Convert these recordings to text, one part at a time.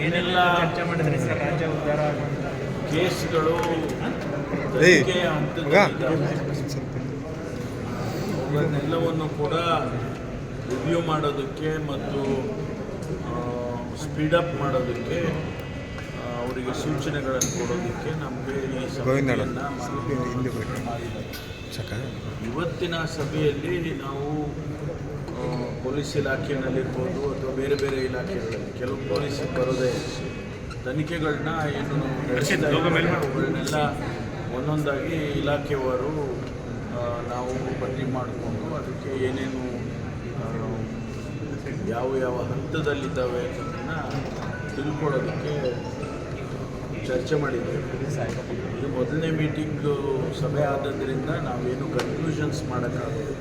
ಏನೆಲ್ಲ ಚರ್ಚೆ ಮಾಡಿದ್ರೆ ಸರ್ ರಾಜ್ಯ ಉದ್ಧಾರ ಕೇಸ್ಗಳು ಇವನ್ನೆಲ್ಲವನ್ನು ಕೂಡ ರಿವ್ಯೂ ಮಾಡೋದಕ್ಕೆ ಮತ್ತು ಸ್ಪೀಡಪ್ ಮಾಡೋದಕ್ಕೆ ಆ, ಅವರಿಗೆ ಸೂಚನೆಗಳನ್ನು ಕೊಡೋದಕ್ಕೆ ನಮಗೆ ಈ. ಸಭೆಯನ್ನು ಇವತ್ತಿನ ಸಭೆಯಲ್ಲಿ ನಾವು ಪೊಲೀಸ್ ಇಲಾಖೆಯಲ್ಲಿರ್ಬೋದು ಅಥವಾ ಬೇರೆ ಬೇರೆ ಇಲಾಖೆಗಳಲ್ಲಿ ಕೆಲವು ಪೊಲೀಸ್ ಬರೋದೇ ತನಿಖೆಗಳನ್ನ ಏನು ನಡೆಸಿದ್ದಾರೆಲ್ಲ ಅವುಗಳನ್ನೆಲ್ಲ ಒಂದೊಂದಾಗಿ ಇಲಾಖೆಯವರು ನಾವು ಪಟ್ಟಿ ಮಾಡಿಕೊಂಡು ಅದಕ್ಕೆ ಏನೇನು ಯಾವ ಯಾವ ಹಂತದಲ್ಲಿದ್ದಾವೆ ಅನ್ನೋದನ್ನ ತಿಳ್ಕೊಳ್ಳೋದಕ್ಕೆ ಚರ್ಚೆ ಮಾಡಿದ್ದೇವೆ. ಇದು ಮೊದಲನೇ ಮೀಟಿಂಗು ಸಭೆ ಆದದ್ರಿಂದ ನಾವೇನು ಕನ್ಕ್ಲೂಷನ್ಸ್ ಮಾಡೋಕ್ಕಾಗೋದು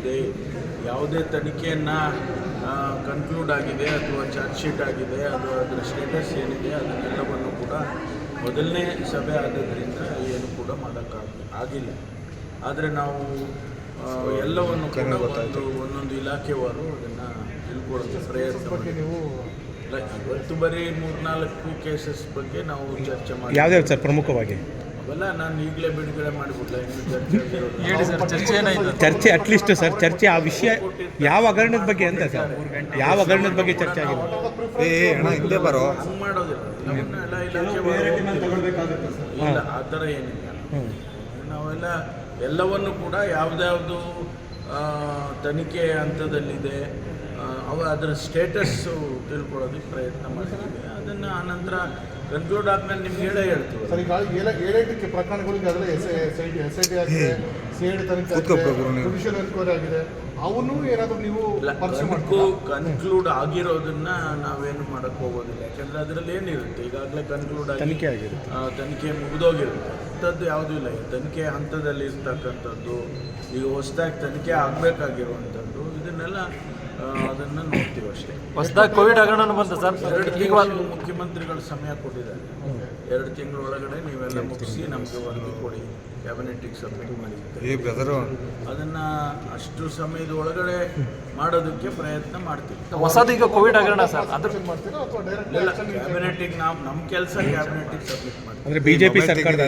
ಯಾವುದೇ ಯಾವುದೇ ತನಿಖೆಯನ್ನು ಕನ್ಕ್ಲೂಡ್ ಆಗಿದೆ ಅಥವಾ ಚಾರ್ಜ್ ಶೀಟ್ ಆಗಿದೆ ಅಥವಾ ಅದರ ಸ್ಟೇಟಸ್ ಏನಿದೆ ಅದನ್ನೆಲ್ಲವನ್ನು ಕೂಡ ಮೊದಲನೇ ಸಭೆ ಆದದ್ರಿಂದ ಏನು ಕೂಡ ಮಾಡೋಕ್ಕಾಗ ಆಗಿಲ್ಲ. ಆದರೆ ನಾವು ಎಲ್ಲವನ್ನು ಕೂಡ ಒಂದು ಒಂದೊಂದು ಇಲಾಖೆಯವರು ಅದನ್ನು ತಿಳ್ಕೊಳ್ಳೋದು ಪ್ರಯತ್ನ ನೀವು ಇವತ್ತು ಬರೀ ಮೂರ್ನಾಲ್ಕು ಕೇಸಸ್ ಬಗ್ಗೆ ನಾವು ಚರ್ಚೆ ಮಾಡಿ ಯಾವ್ದು ಸರ್ ಪ್ರಮುಖವಾಗಿ? ಚರ್ಚೆ ಹೇಳಿ ಸರ್ ಚರ್ಚೆ ಏನಾಯ್ತು? ಚರ್ಚೆ ಅಟ್ಲೀಸ್ಟ್ ಸರ್ ಚರ್ಚೆ ಆ ವಿಷಯ ಯಾವ ಹಗರಣದ ಬಗ್ಗೆ ಅಂತ ಸರ್ ಯಾವ ಹಗರಣದ ಬಗ್ಗೆ ಚರ್ಚೆ ಆಗಿದೆ? ಏ ಅಣ್ಣ ಹಿಂದೆ ಬರೋ. ಇಲ್ಲ ಆ ಥರ ಏನಿಲ್ಲ. ನಾವೆಲ್ಲ ಎಲ್ಲವನ್ನು ಕೂಡ ಯಾವ್ದ್ಯಾವುದು ತನಿಖೆ ಹಂತದಲ್ಲಿದೆ ಅವ ಅದರ ಸ್ಟೇಟಸ್ಸು ತಿಳ್ಕೊಳ್ಳೋದಕ್ಕೆ ಪ್ರಯತ್ನ ಮಾಡಿದ್ದೀವಿ. ಅದನ್ನು ಆನಂತರ ಕನ್ಕ್ಲೂಡ್ ಆದ್ಮೇಲೆ ನಿಮ್ಗೆ ಹೇಳೇ ಹೇಳ್ತೀವಿ. ಸರ್ ಈಗ ಏಳ ಏಳೆಂಟಕ್ಕೆ ಪ್ರಕರಣಗಳಿಗೆ ಅದರ S S I T S I T ಆಗಿದೆ ಸಿ ಐ ಡಿ ತನಿಖೆ ಕೂತ್ಕೋ ಪ್ರಭು ನೀವು. ಜುಡಿಷಿಯಲ್ ಎನ್ಕ್ವೈರಿ ಆಗಿದೆ. ಅವನು ಏನಾದರೂ ನೀವು ಕನ್ಕ್ಲೂಡ್ ಆಗಿರೋದನ್ನ ನಾವೇನು ಮಾಡಕ್ಕೆ ಹೋಗೋದಿಲ್ಲ. ಯಾಕಂದ್ರೆ ಅದರಲ್ಲಿ ಏನಿರುತ್ತೆ? ಈಗಾಗಲೇ ಕನ್ಕ್ಲೂಡ್ ಆಗಿ ತನಿಖೆ ಆಗಿರುತ್ತೆ. ಆ, ತನಿಖೆ ಮುಗಿದೋಗಿರುತ್ತೆ. ಅಂಥದ್ದು ಯಾವುದೂ ಇಲ್ಲ. ತನಿಖೆ ಹಂತದಲ್ಲಿ ಇರ್ತಕ್ಕಂಥದ್ದು ಈಗ ಹೊಸದಾಗಿ ತನಿಖೆ ಆಗಬೇಕಾಗಿರುವಂಥದ್ದು ಇದನ್ನೆಲ್ಲ ಅದನ್ನ ನೋಡ್ತೀವಿ ಅಷ್ಟೇ. ಹೊಸದಾಗಿ ಕೋವಿಡ್ ಹಗರಣ ಬಂತು ಸರ್. ಎರಡು ಈಗ ಮುಖ್ಯಮಂತ್ರಿಗಳು ಸಮಯ ಕೊಟ್ಟಿದ್ದಾರೆ. ಎರಡು ತಿಂಗಳ ಒಳಗಡೆ ನೀವೆಲ್ಲ ಮುಗಿಸಿ ನಮಗೆ ಒಂದು ಕೊಡಿ. ಕ್ಯಾಬಿನೆಟಿಗೆ ಸಬ್ಮಿಟ್ ಮಾಡಿರ್ತೀವಿ ಅದನ್ನು ಅಷ್ಟು ಸಮಯದ ಒಳಗಡೆ ಮಾಡೋದಕ್ಕೆ ಪ್ರಯತ್ನ ಮಾಡ್ತೀವಿ. ಹೊಸದು ಈಗ ಕೋವಿಡ್ ಹಗರಣ ಸರ್. ಅದ್ರ Action ಮಾಡ್ತೀರಾ ಅಥವಾ ಡೈರೆಕ್ಟ್ ಇಲ್ಲ ಕ್ಯಾಬಿನೆಟಿಗೆ ನಾವು ನಮ್ಮ ಕೆಲಸ ಕ್ಯಾಬಿನೆಟಿಗೆ ಸಬ್ಮಿಟ್ ಮಾಡ್ತೀವಿ ಅಂದ್ರೆ ಬಿಜೆಪಿ ಸರ್ಕಾರದ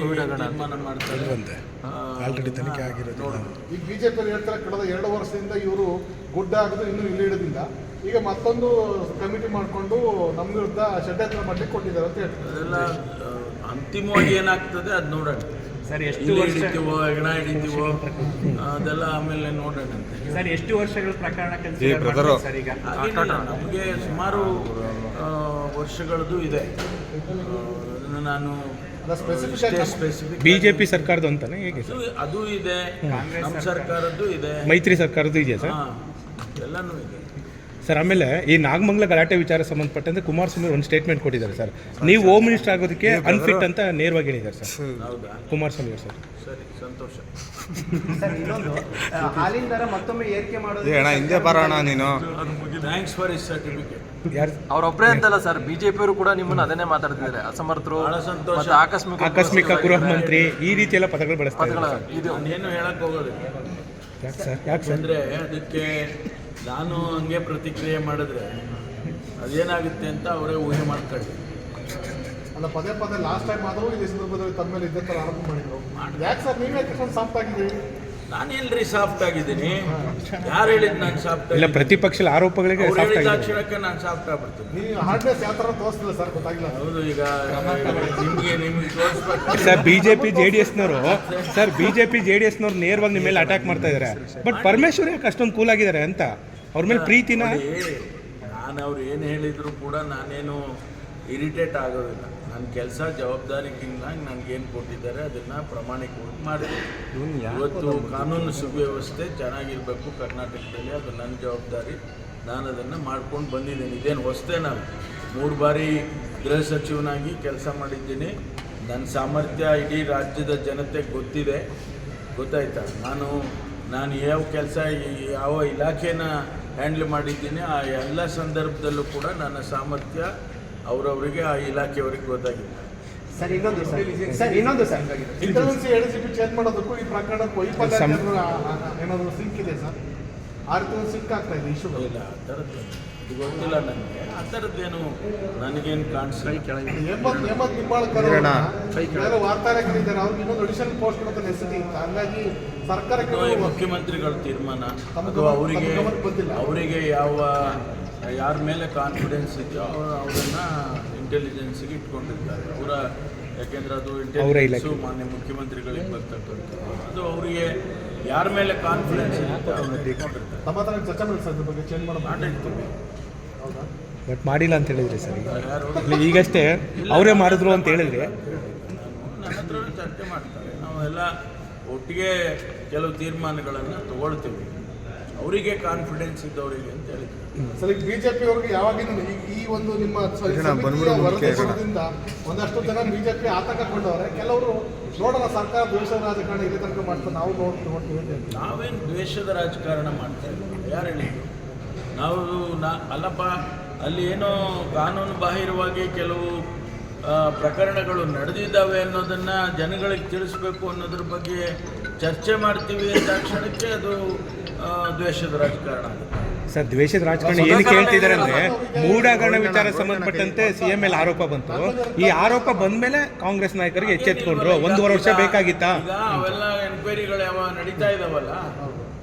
ಕೋವಿಡ್. ತೀರ್ಮಾನ ಮಾಡ್ತಾರೆ. ಆಲ್ರೆಡಿ ತನಿಖೆ ಆಗಿರೋದು ಈಗ ಬಿಜೆಪಿ ಹೇಳ್ತಾರೆ ಕಳೆದ ಎರಡು ವರ್ಷದಿಂದ ಇವರು ಗುಡ್ಡ ಆಗದು ಇನ್ನೂ ಇಲ್ಲಿ ಹಿಡಿದಿಲ್ಲ ಈಗ ಮತ್ತೊಂದು ಕಮಿಟಿ ಮಾಡಿಕೊಂಡು ನಮ್ಮ ವಿರುದ್ಧ ಷಡ್ಯಂತ್ರ ಮಾಡಲಿಕ್ಕೆ ಕೊಟ್ಟಿದ್ದಾರೆ ಅಂತ ಹೇಳ್ತಾರೆ. ಅದೆಲ್ಲ ಅಂತಿಮವಾಗಿ ಏನಾಗ್ತದೆ ಅದು ನೋಡೋಣ. ಸರ್ ಎಷ್ಟು ಹಿಡಿತೀವೋ ಹೆಣ ಹಿಡಿತೀವೋ ಅದೆಲ್ಲ ಆಮೇಲೆ ನೋಡೋಣ ಅಂತ. ಸರ್ ಎಷ್ಟು ವರ್ಷಗಳ ಪ್ರಕರಣ ಸರ್ ಈಗ? ನಮಗೆ ಸುಮಾರು ವರ್ಷಗಳದ್ದು ಇದೆ. ನಾನು ಬಿಜೆಪಿ ಸರ್ಕಾರದ ಅಂತಾನೆ ಹೇಗೆ ಅದು ಇದೆ ನಮ್ಮ ಸರ್ಕಾರದ್ದು ಇದೆ. ಮೈತ್ರಿ ಸರ್ಕಾರದ್ದು ಇದೆ ಸರ್? ಹಾ ಎಲ್ಲನೂ ಇದೆ. ಸರ್ ಆಮೇಲೆ ಈ ನಾಗಮಂಗಲ ಗಲಾಟೆ ವಿಚಾರ ಸಂಬಂಧಪಟ್ಟಂತೆ ಕುಮಾರಸ್ವಾಮಿ ಒಂದು ಸ್ಟೇಟ್ಮೆಂಟ್ ಕೊಟ್ಟಿದ್ದಾರೆ ಸರ್. ನೀವು ಹೋಮ್ ಮಿನಿಸ್ಟರ್ ಆಗೋದಕ್ಕೆ ಅನ್ಫಿಟ್ ಅಂತ ನೇರವಾಗಿ ಹೇಳಿದ್ದಾರೆ ಸರ್. ಹೌದಾ ಕುಮಾರಸ್ವಾಮಿ ಅವರು ಸರ್. ಸರಿ ಸಂತೋಷ. ಸರ್ ಹಾಲಿನ ದರ ಮತ್ತೊಮ್ಮೆ ಏರಿಕೆ ಮಾಡೋದು ಅಣ್ಣ ಹಿಂದೆ ಬರೋಣ ನೀನು. ಥ್ಯಾಂಕ್ಸ್ ಫಾರ್ ಇಸ್ ಸರ್ಟಿಫಿಕೇಟ್ ಅವ್ರೊಬ್ಬರೇ ಅಂತಲ್ಲ ಸರ್ ಬಿಜೆಪಿ ಅವರು ಕೂಡ ನಿಮ್ಮನ್ನ ಅದನ್ನೇ ಮಾತಾಡ್ತಿದ್ದಾರೆ. ಅಸಮರ್ಥರು. ಮತ್ತೆ ಆಕಸ್ಮಿಕ ಆಕಸ್ಮಿಕ ಗೃಹ ಮಂತ್ರಿ ಈ ರೀತಿ ಎಲ್ಲ ಪದಗಳು ಬಳಸ್ತಾರೆ ಇದು. ನಾನೇನು ಹೇಳಕ್ ಹೋಗೋದಿಲ್ಲ. ಯಾಕೆ ಸರ್? ಯಾಕೆ ಅಂದರೆ ಅದಕ್ಕೆ ನಾನು ಹಂಗೆ ಪ್ರತಿಕ್ರಿಯೆ ಮಾಡಿದ್ರೆ ಅದೇನಾಗುತ್ತೆ ಅಂತ ಅವರೇ ಊಹೆ ಮಾಡ್ಕೊಳ್ಳಿ ಅಲ್ಲ, ಪದೇ ಪದೇ ಲಾಸ್ಟ್ ಟೈಮ್ ಆದರೂ ಈ ಸಂದರ್ಭದಲ್ಲಿ ತಮ್ಮ ಮೇಲೆ ಇದ್ದೇ ಥರ ಆರೋಪ ಮಾಡಿದ್ರು. ಯಾಕೆ ಸರ್? ನೀವೇ ಕೃಷ್ಣ ಸಾಫ್ಟ್ ಆಗಿದ್ದೀರಿ ನಾನೆಲ್ರಿ ಸಾಫ್ಟ್ ಆಗಿದ್ದೀನಿ. ಯಾರು ಹೇಳಿದ್ ನಾನು ಸಾಫ್ಟ್ ಇಲ್ಲ ಪ್ರತಿಪಕ್ಷದ ಆರೋಪಗಳಿಗೆ ಅವ್ರು ಸಾಫ್ಟ್ ಹೇಳಿದ ಆಗಿದೆ ತಕ್ಷಣಕ್ಕೆ ನಾನು ಸಾಫ್ಟ್ ಆಗ್ಬಿಡ್ತೀನಿ. ನೀವು ಹಾರ್ಡ್ನೆಸ್ ಯಾವ ಥರ ತೋರಿಸ್ತಿಲ್ಲ ಸರ್ ಗೊತ್ತಾಗಿಲ್ಲ. ಹೌದು ಈಗ ನಿಮಗೆ ನಿಮಗೆ ತೋರಿಸ್ಬೇಕು. ಸರ್ ಬಿಜೆಪಿ ಜೆ ಡಿ ಎಸ್ನವರು ಸರ್ ಬಿಜೆಪಿ ಜೆ ಡಿ ಎಸ್ನವ್ರು ನೇರವಾಗಿ ನಿಮ್ಮ ಮೇಲೆ ಅಟ್ಯಾಕ್ ಮಾಡ್ತಾ ಇದ್ದಾರೆ ಬಟ್ ಪರಮೇಶ್ವರ್ ಯಾಕೆ ಅಷ್ಟೊಂದು ಕೂಲ್ ಆಗಿದ್ದಾರೆ ಅಂತ? ಅವ್ರ ಮೇಲೆ ಪ್ರೀತಿನ? ನೋಡಿ, ನಾನು ಅವ್ರು ಏನು ಹೇಳಿದ್ರು ಕೂಡ ನಾನೇನು ಇರಿಟೇಟ್ ಆಗೋದಿಲ್ಲ. ನನ್ನ ಕೆಲಸ ನನಗೆ ಏನು ಕೊಟ್ಟಿದ್ದಾರೆ ಅದನ್ನು ಪ್ರಾಮಾಣಿಕವಾಗಿ ಮಾಡಿದೆ. ಇವತ್ತು ಕಾನೂನು ಸುವ್ಯವಸ್ಥೆ ಚೆನ್ನಾಗಿರಬೇಕು ಕರ್ನಾಟಕದಲ್ಲಿ ಅದು ನನ್ನ ಜವಾಬ್ದಾರಿ. ನಾನು ಅದನ್ನು ಮಾಡ್ಕೊಂಡು ಬಂದಿದ್ದೀನಿ. ಇದೇನು ಹೊಸದೇ ನಾನು? ಮೂರು ಬಾರಿ ಗೃಹ ಸಚಿವನಾಗಿ ಕೆಲಸ ಮಾಡಿದ್ದೀನಿ. ನನ್ನ ಸಾಮರ್ಥ್ಯ ಇಡೀ ರಾಜ್ಯದ ಜನತೆಗೆ ಗೊತ್ತಿದೆ. ಗೊತ್ತಾಯ್ತಾ? ನಾನು ನಾನು ಯಾವ ಕೆಲಸ ಯಾವ ಇಲಾಖೆನ ಹ್ಯಾಂಡ್ಲ್ ಮಾಡಿದ್ದೀನಿ ಆ ಎಲ್ಲ ಸಂದರ್ಭದಲ್ಲೂ ಕೂಡ ನನ್ನ ಸಾಮರ್ಥ್ಯ ಅವರವರಿಗೆ ಆ ಇಲಾಖೆಯವರಿಗೆ ಗೊತ್ತಾಗಿಲ್ಲ ಸರ್ ಇನ್ನೊಂದು ಸರ್. ಸರ್ ಇನ್ನೊಂದು ಸರ್. ಇಂಟರ್ನೆನ್ಸಿ ಎರಡು ಸಿ ಪಿ ಚೇಂಜ್ ಮಾಡೋದಕ್ಕೂ ಈ ಪ್ರಕರಣಕ್ಕೂ ವೈಫಲ್ಯ ಏನಾದರೂ ಸಿಂಕ್ ಇದೆ ಸರ್? ಆ ರೀತಿ ಒಂದು ಸಿಂಕ್ ಆಗ್ತಾ ಇದೆ ಇಶ್ಯೂಗಳು ಇಲ್ಲ ಆ ಥರದ್ದು ಗೊತ್ತಿಲ್ಲ ನನಗೆ. ಆ ಥರದ್ದೇನು ನನಗೇನು ಕಾಣಿಸಿಲ್ಲ. ಹೇಮಂತ್ ಹೇಮಂತ್ ನಿಂಬಾಳ್ಕರ್ ವಾರ್ತಾಹರಿದ್ದಾರೆ ಅವ್ರಿಗೆ ಇನ್ನೊಂದು ಅಡಿಷನಲ್ ಪೋಸ್ಟ್ ಕೊಡೋದು ನೆಸಿಟಿ ಇತ್ತು ಹಂಗಾಗಿ ಸರ್ಕಾರಕ್ಕೆ ಮುಖ್ಯಮಂತ್ರಿಗಳ ತೀರ್ಮಾನ. ಅಥವಾ ಅದು ಅವರಿಗೆ ಅವರಿಗೆ ಯಾವ ಯಾರ ಮೇಲೆ ಕಾನ್ಫಿಡೆನ್ಸ್ ಇದೆಯೋ ಅವರು ಅವರನ್ನು ಇಂಟೆಲಿಜೆನ್ಸಿಗೆ ಇಟ್ಕೊಂಡಿರ್ತಾರೆ. ಅವರ ಯಾಕೆಂದ್ರೆ ಅದು ಇಂಟೆಲಿಜೆನ್ಸ್. ಮಾನ್ಯ ಮುಖ್ಯಮಂತ್ರಿಗಳಿಗೆ ಬರ್ತಕ್ಕಂಥದ್ದು. ಅದು ಅವರಿಗೆ ಯಾರ ಮೇಲೆ ಕಾನ್ಫಿಡೆನ್ಸ್ ಅಂತ ಅವ್ರನ್ನ ಇಟ್ಕೊಂಡಿರ್ತಾರೆ. ತಮ್ಮ ಹತ್ರ ಚರ್ಚೆ ಮಾಡಿ ಸರ್ ಬಗ್ಗೆ ಚೇಂಜ್ ಮಾಡೋದು. ಮಾಡಿರ್ತೀವಿ ಹೌದಾ? ಬಟ್ ಮಾಡಿಲ್ಲ ಅಂತ ಹೇಳಿದ್ರಿ ಸರ್ ಯಾರು ಈಗಷ್ಟೇ ಅವರೇ ಮಾಡಿದ್ರು ಅಂತ ಹೇಳಿದ್ರಿ. ನನ್ನ ಹತ್ರ ಚರ್ಚೆ ಮಾಡ್ತಾರೆ. ನಾವೆಲ್ಲ ಒಟ್ಟಿಗೆ ಕೆಲವು ತೀರ್ಮಾನಗಳನ್ನು ತಗೊಳ್ತೀವಿ. ಅವರಿಗೆ ಕಾನ್ಫಿಡೆನ್ಸ್ ಇದ್ದವರಿಗೆ ಅಂತ ಹೇಳಿದ್ರು. ಸರ್ ಈಗ ಬಿಜೆಪಿ ಅವ್ರಿಗೆ ಯಾವಾಗಿಂದ ಈ- ಒಂದು ನಿಮ್ಮ ಒಂದಷ್ಟು ಜನ ಬಿಜೆಪಿ ಆತಂಕಗೊಂಡವ್ರೆ ಕೆಲವರು ನೋಡೋಣ ಸರ್ಕಾರ ದ್ವೇಷದ ರಾಜಕಾರಣ ಇದೇ ತನಕ ಮಾಡ್ತಾರೆ ನಾವು ನೋಡ್ ನೋಡ್ತೀವಿ. ನಾವೇನು ದ್ವೇಷದ ರಾಜಕಾರಣ ಮಾಡ್ತಾ ಇದ್ದೀವಿ ಯಾರು ಹೇಳಿದ್ರು? ನಾವು ನಾ ಅಲ್ಲಪ್ಪ ಅಲ್ಲಿ ಏನೋ ಕಾನೂನು ಬಾಹಿರವಾಗಿ ಕೆಲವು ಪ್ರಕರಣಗಳು ನಡೆದಿದ್ದಾವೆ ಅನ್ನೋದನ್ನು ಜನಗಳಿಗೆ ತಿಳಿಸ್ಬೇಕು ಅನ್ನೋದ್ರ ಬಗ್ಗೆ ಚರ್ಚೆ ಮಾಡ್ತೀವಿ ತಕ್ಷಣಕ್ಕೆ ಕ್ಷಣಕ್ಕೆ ಅದು ದ್ವೇಷದ ರಾಜಕಾರಣ. ಆಗುತ್ತೆ ಸರ್ ದ್ವೇಷದ ರಾಜಕಾರಣ ಏನು ಹೇಳ್ತಿದ್ದಾರೆ ಅಂದ್ರೆ ಮೂಢಾಗರಣ ವಿಚಾರ ಸಂಬಂಧಪಟ್ಟಂತೆ ಸಿಎಂ ಎಲ್ ಆರೋಪ ಬಂತು. ಈ ಆರೋಪ ಬಂದ್ಮೇಲೆ ಕಾಂಗ್ರೆಸ್ ನಾಯಕರಿಗೆ ಎಚ್ಚೆತ್ಕೊಂಡ್ರು. ಒಂದೂವರೆ ವರ್ಷ ಬೇಕಾಗಿತ್ತಾ? ಈಗ ಅವೆಲ್ಲ ಎನ್ಕ್ವೈರಿಗಳು ಯಾವ ನಡೀತಾ ಇದಾವಲ್ಲ?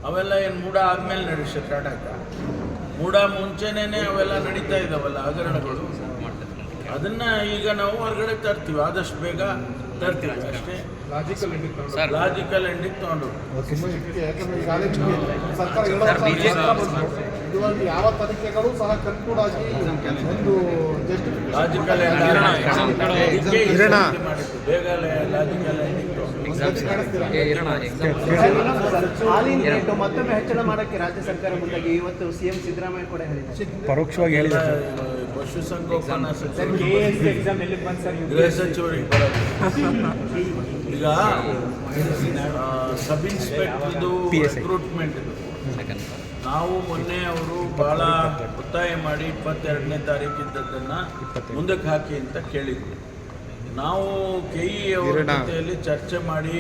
ಅವೆಲ್ಲ ಏನು ಮೂಡ ಆದ್ಮೇಲೆ ನಡಿ ಸ್ಟಾರ್ಟ್ ಆಗ್ತಾ ಮೂಡ ಮುಂಚೆನೇ ಅವೆಲ್ಲ ನಡೀತಾ ಇದಾವಲ್ಲ ಹಗರಣಗಳು? ಅದನ್ನ ಈಗ ನಾವು ಹೊರಗಡೆ ತರ್ತೀವಿ. ಆದಷ್ಟು ಬೇಗ ತರ್ತೀವಿ. ಅಷ್ಟೇ. ಲಾಜಿಕಲ್ ಎಂಡಿಂಗ್ ತಗೊಂಡು. ಯಾವ ತನಿಖೆಗಳು ಸಹ ಕನ್ಕ್ಲೂಡ್ ಆಗಿ ಒಂದು ಲಾಜಿಕಲ್ ಮತ್ತೊಮ್ಮೆ ಹೆಚ್ಚಳ ಮಾಡಕ್ಕೆ ರಾಜ್ಯ ಸರ್ಕಾರ ಮುಂದಾಗಿ ಇವತ್ತು ಸಿಎಂ ಸಿದ್ದರಾಮಯ್ಯ ಕೂಡ ಹೇಳಿದ್ದಾರೆ. ಪರೋಕ್ಷವಾಗಿ ಹೇಳಿದ್ದಾರೆ. ಪಶುಸಂಗೋಪನಾ ಸರ್ ಸಚಿವರು. ಎಕ್ಸಾಮ್ ಎಲ್ಲಿ ಬಂದು ಸರ್ ಗೃಹ ಸಚಿವರಿಗೆ ಬರೋದು ಈಗ ಸಬ್ ಇನ್ಸ್ಪೆಕ್ಟರ್ದು. ರಿಕ್ರೂಟ್ಮೆಂಟ್ ನಾವು ಮೊನ್ನೆ ಅವರು ಬಹಳ ಒತ್ತಾಯ ಮಾಡಿ ಇಪ್ಪತ್ತೆರಡನೇ ತಾರೀಕು ಮುಂದಕ್ಕೆ ಹಾಕಿ ಅಂತ ಕೇಳಿದ್ರು. ನಾವು ಕೆ ಇ ಅವರ ಜೊತೆಯಲ್ಲಿ ಚರ್ಚೆ ಮಾಡಿ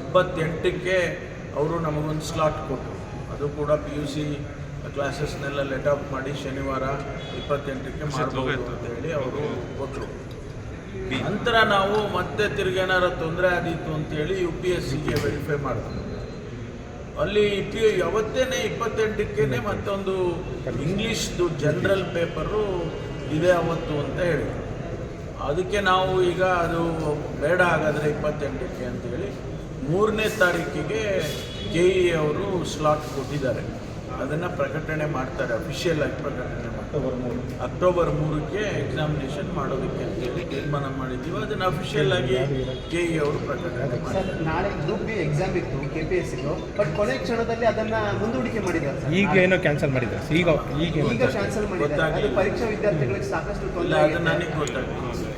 ಇಪ್ಪತ್ತೆಂಟಕ್ಕೆ ಅವರು ನಮಗೊಂದು ಸ್ಲಾಟ್ ಕೊಟ್ಟರು. ಅದು ಕೂಡ ಪಿ ಯು ಸಿ ಕ್ಲಾಸಸ್ನೆಲ್ಲ ಲೆಟ್ ಆಫ್ ಮಾಡಿ ಶನಿವಾರ ಇಪ್ಪತ್ತೆಂಟಕ್ಕೆ ಅಂತ ಹೇಳಿ ಅವರು ಕೊಟ್ಟರು ನಂತರ ನಾವು ಮತ್ತೆ ತಿರ್ಗೇನಾರ ತೊಂದರೆ ಆದೀತು ಅಂತೇಳಿ ಯು ಪಿ ಎಸ್ ಸಿಗೆ ವೆರಿಫೈ ಮಾಡಿದ್ರು ಅಲ್ಲಿ ಇಟ್ಟಿ ಯಾವತ್ತೇನೆ ಇಪ್ಪತ್ತೆಂಟಕ್ಕೇನೆ ಮತ್ತೊಂದು ಇಂಗ್ಲೀಷ್ದು ಜನರಲ್ ಪೇಪರು ಇದೆ ಅವತ್ತು ಅಂತ ಹೇಳಿ. ಅದಕ್ಕೆ ನಾವು ಈಗ ಅದು ಬೇಡ ಹಾಗಾದರೆ ಇಪ್ಪತ್ತೆಂಟಕ್ಕೆ ಅಂತೇಳಿ ಮೂರನೇ ತಾರೀಕಿಗೆ ಕೆ ಇ ಅವರು ಸ್ಲಾಟ್ ಕೊಟ್ಟಿದ್ದಾರೆ. ಅದನ್ನು ಪ್ರಕಟಣೆ ಮಾಡ್ತಾರೆ ಅಫಿಷಿಯಲ್ ಆಗಿ ಪ್ರಕಟಣೆ ಅಕ್ಟೋಬರ್ ಮೂರು. ಅಕ್ಟೋಬರ್ ಮೂರಕ್ಕೆ ಎಕ್ಸಾಮಿನೇಷನ್ ಮಾಡೋದಕ್ಕೆ ಅಂತೇಳಿ ತೀರ್ಮಾನ ಮಾಡಿದ್ದೀವಿ. ಅದನ್ನು ಅಫಿಷಿಯಲ್ ಆಗಿ ಕೆ ಇ ಅವರು ಪ್ರಕಟಣೆ ಮಾಡ್ತಾರೆ ನಾಳೆ ಗ್ರೂಪ್ ಬಿ ಎಕ್ಸಾಮ್ ಇತ್ತು ಕೆ ಪಿ ಎಸ್ ಸಿದು ಬಟ್ ಕೊನೆ ಕ್ಷಣದಲ್ಲಿ ಅದನ್ನ ಮುಂದೂಡಿಕೆ ಮಾಡಿದ್ದಾರೆ ಸರ್. ಈಗ ಏನೋ ಕ್ಯಾನ್ಸಲ್ ಮಾಡಿದ್ದಾರೆ ಈಗ ಈಗ ಕ್ಯಾನ್ಸಲ್ ಮಾಡಿದ್ದಾರೆ. ಪರೀಕ್ಷಾ ವಿದ್ಯಾರ್ಥಿಗಳಿಗೆ ಸಾಕಷ್ಟು ತೊಂದರೆ ನನಗೆ ಗೊತ್ತಾಗ್ತದೆ